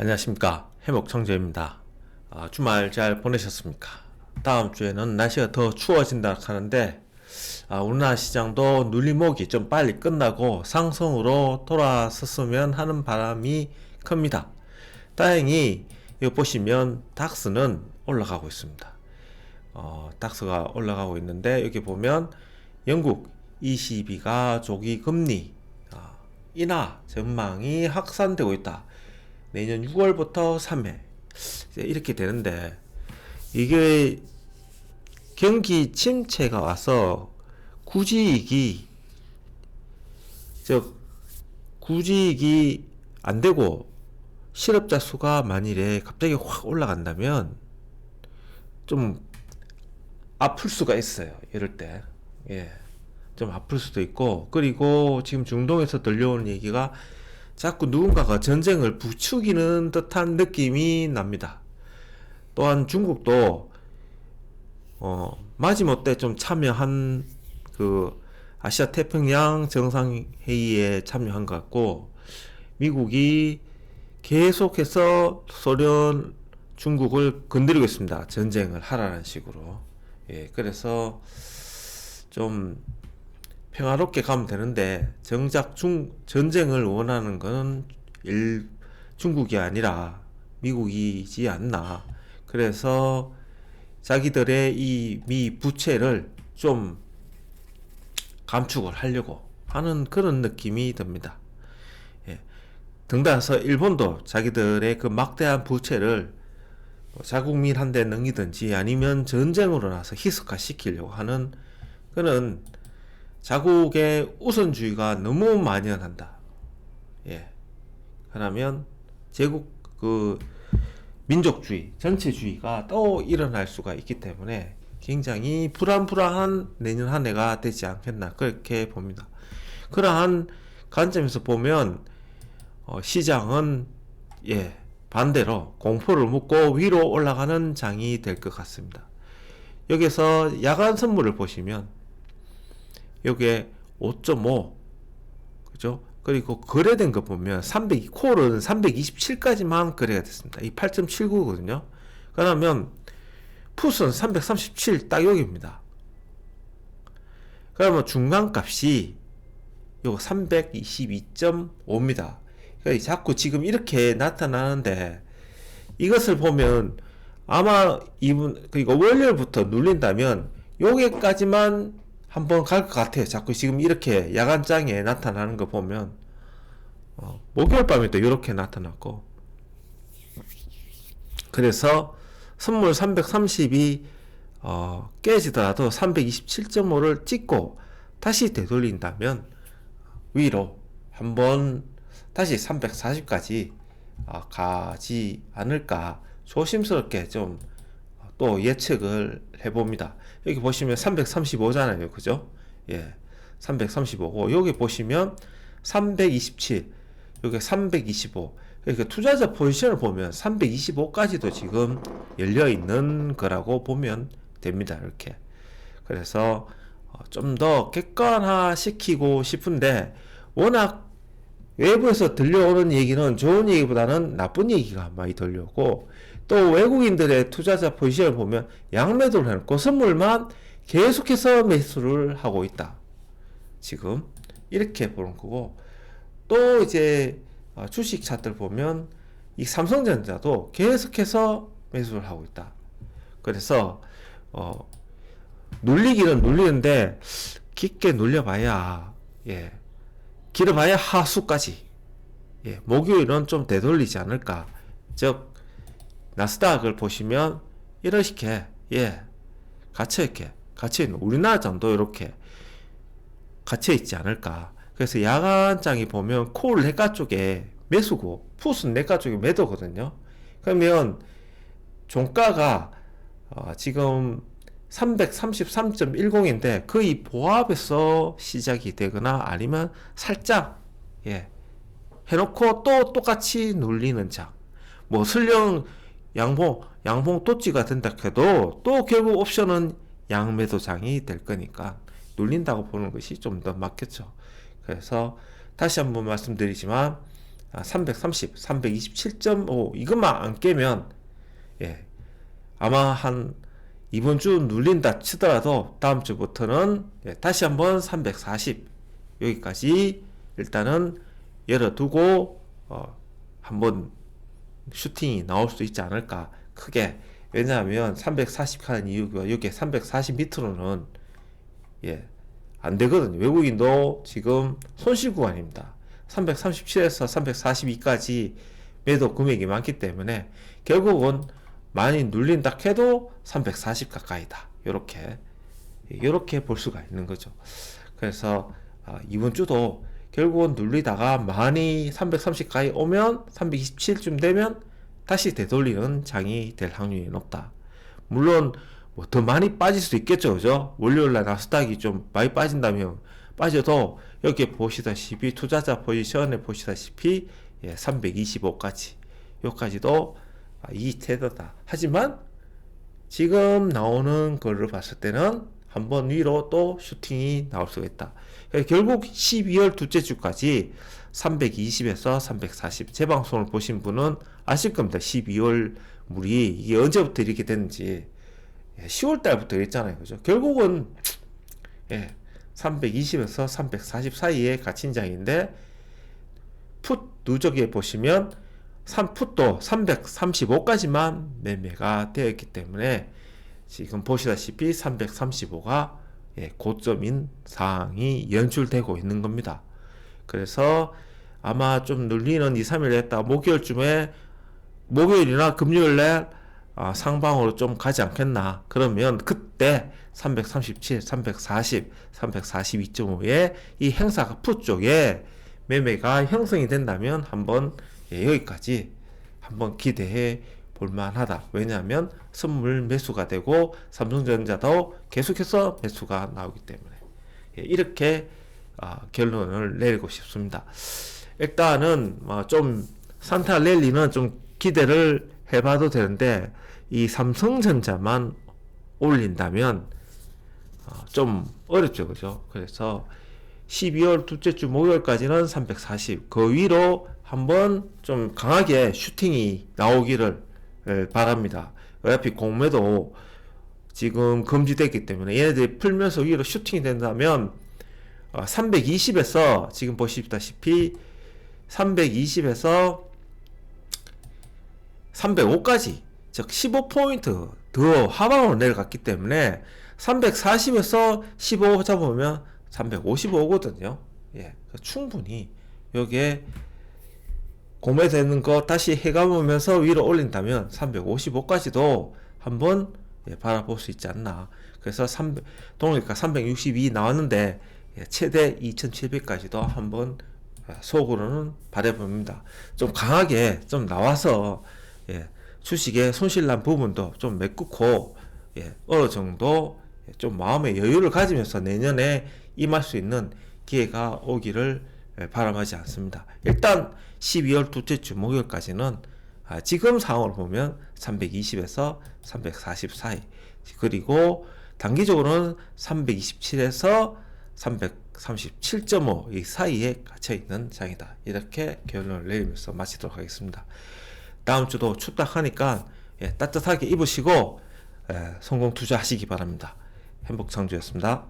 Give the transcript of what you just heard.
안녕하십니까. 해먹청재입니다. 아, 주말 잘 보내셨습니까? 다음 주에는 날씨가 더 추워진다 하는데 아, 우리나라 시장도 눌림목이 좀 빨리 끝나고 상승으로 돌아섰으면 하는 바람이 큽니다. 다행히 이거 보시면 닥스는 올라가고 있습니다. 어, 닥스가 올라가고 있는데 여기 보면 영국 22가 조기 금리 아, 인하 전망이 확산되고 있다. 내년 6월부터 3회 이제 이렇게 되는데 이게 경기 침체가 와서 구지익이 즉 구지익이 안 되고 실업자 수가 만일에 갑자기 확 올라간다면 좀 아플 수가 있어요. 이럴 때. 예. 좀 아플 수도 있고, 그리고 지금 중동에서 들려오는 얘기가 자꾸 누군가가 전쟁을 부추기는 듯한 느낌이 납니다. 또한 중국도, 어, 마지못해 좀 참여한 그 아시아 태평양 정상회의에 참여한 것 같고, 미국이 계속해서 소련, 중국을 건드리고 있습니다. 전쟁을 하라는 식으로. 예, 그래서 좀 평화롭게 가면 되는데 정작 중 전쟁을 원하는 것은 일 중국이 아니라 미국이지 않나. 그래서 자기들의 이 미 부채를 좀 감축을 하려고 하는 그런 느낌이 듭니다. 예. 등단해서 일본도 자기들의 그 막대한 부채를 뭐 자국민한테 넘기든지 아니면 전쟁으로 나서 희석화 시키려고 하는 그런 자국의 우선주의가 너무 만연한다. 예. 그러면 제국 그 민족주의, 전체주의가 또 일어날 수가 있기 때문에 굉장히 불안불안한 내년 한 해가 되지 않겠나 그렇게 봅니다. 그러한 관점에서 보면 어, 시장은 예 반대로 공포를 묻고 위로 올라가는 장이 될 것 같습니다. 여기서 야간 선물을 보시면 여기에 5.5 그죠? 그리고 거래된 거 보면 300 콜은 327까지만 거래가 됐습니다. 이 8.79거든요. 그러면 풋은 337 딱 여기입니다. 그러면 중간값이 요거 322.5입니다. 그러니까 자꾸 지금 이렇게 나타나는데 이것을 보면 아마 이분 그러니까 월요일부터 눌린다면 요게까지만 한번 갈 것 같아요. 자꾸 지금 이렇게 야간장에 나타나는 거 보면 어, 목요일 밤에 또 이렇게 나타났고 그래서 선물 330이 어, 깨지더라도 327.5를 찍고 다시 되돌린다면 위로 한번 다시 340까지 어, 가지 않을까 조심스럽게 좀 또 예측을 해봅니다. 여기 보시면 335잖아요. 그죠? 예. 335고, 여기 보시면 327, 여기 325. 그러니까 투자자 포지션을 보면 325까지도 지금 열려 있는 거라고 보면 됩니다. 이렇게. 그래서 어, 좀더 객관화 시키고 싶은데, 워낙 외부에서 들려오는 얘기는 좋은 얘기보다는 나쁜 얘기가 많이 들려오고 또 외국인들의 투자자 포지션을 보면 양매도를 해놓고 선물만 계속해서 매수를 하고 있다. 지금 이렇게 보는 거고 또 이제 어, 주식 차트를 보면 이 삼성전자도 계속해서 매수를 하고 있다. 그래서 어 눌리기는 눌리는데 깊게 눌려봐야 예 길어봐야 하수까지. 예, 목요일은 좀 되돌리지 않을까. 즉, 나스닥을 보시면 이렇게, 예, 갇혀있게, 갇혀있는, 우리나라 정도 이렇게 갇혀있지 않을까. 그래서 야간장이 보면 콜 내가 쪽에 매수고, 풋은 내가 쪽에 매도거든요. 그러면 종가가 어, 지금 333.10인데 거의 보합에서 시작이 되거나 아니면 살짝 예 해놓고 또 똑같이 눌리는 장. 뭐 설령 양봉 양봉 또찌가 된다 해도 또 결국 옵션은 양매도 장이 될 거니까 눌린다고 보는 것이 좀 더 맞겠죠. 그래서 다시 한번 말씀드리지만 아, 330, 327.5 이것만 안 깨면 예, 아마 한 이번 주 눌린다 치더라도 다음 주부터는 예, 다시 한번 340 여기까지 일단은 열어두고 어, 한번 슈팅이 나올 수 있지 않을까 크게 왜냐하면 340 하는 이유가 여기 340 밑으로는 예, 안 되거든요. 외국인도 지금 손실 구간입니다. 337에서 342까지 매도 금액이 많기 때문에 결국은 많이 눌린다 해도 340 가까이다. 이렇게 이렇게 볼 수가 있는 거죠. 그래서 아, 이번 주도 결국은 눌리다가 많이 330 가까이 오면 327쯤 되면 다시 되돌리는 장이 될 확률이 높다. 물론 뭐 더 많이 빠질 수도 있겠죠, 그죠? 월요일날 나스닥이 좀 많이 빠진다면 빠져도 여기 보시다시피 투자자 포지션에 보시다시피 예, 325까지 여기까지도 아, 이 테더다. 하지만 지금 나오는 걸로 봤을 때는 한 번 위로 또 슈팅이 나올 수가 있다. 결국 12월 둘째 주까지 320에서 340 재방송을 보신 분은 아실 겁니다. 12월 물이 이게 언제부터 이렇게 됐는지 10월 달부터 이랬잖아요. 그죠? 결국은 예, 320에서 340 사이에 갇힌 장인데 풋 누적에 보시면 3풋도 335까지만 매매가 되어 있기 때문에 지금 보시다시피 335가 예, 고점인 상황이 연출되고 있는 겁니다. 그래서 아마 좀 눌리는 2, 3일 했다 목요일쯤에 목요일이나 금요일날 아, 상방으로 좀 가지 않겠나 그러면 그때 337, 340, 342.5에 이 행사가 풋 쪽에 매매가 형성이 된다면 한번 예, 여기까지 한번 기대해 볼만하다. 왜냐하면 선물 매수가 되고 삼성전자도 계속해서 매수가 나오기 때문에 예, 이렇게 아, 결론을 내리고 싶습니다. 일단은 뭐좀 산타 랠리는 좀 기대를 해봐도 되는데 이 삼성전자만 올린다면 어, 좀 어렵죠, 그죠? 그래서 12월 둘째 주 목요일까지는 340, 그 위로 한번 좀 강하게 슈팅이 나오기를 예, 바랍니다. 어차피 공매도 지금 금지됐기 때문에 얘네들이 풀면서 위로 슈팅이 된다면 320에서 지금 보시다시피 320에서 305까지 즉 15포인트 더 하방으로 내려갔기 때문에 340에서 15 잡으면 355거든요. 예, 충분히 여기에 고매되는 거 다시 해감으면서 위로 올린다면 355까지도 한번 예, 바라볼 수 있지 않나. 그래서 300, 동일가 362 나왔는데 예, 최대 2700까지도 한번 예, 속으로는 바라봅니다. 좀 강하게 좀 나와서 예, 주식에 손실난 부분도 좀 메꾸고 예, 어느 정도 좀 마음의 여유를 가지면서 내년에 임할 수 있는 기회가 오기를 예, 바람하지 않습니다. 일단 12월 둘째 주 목요일까지는 아, 지금 상황을 보면 320에서 340 사이 그리고 단기적으로는 327에서 337.5 이 사이에 갇혀 있는 장이다. 이렇게 결론을 내리면서 마치도록 하겠습니다. 다음 주도 춥다 하니까 예, 따뜻하게 입으시고 예, 성공 투자하시기 바랍니다. 행복 창주였습니다.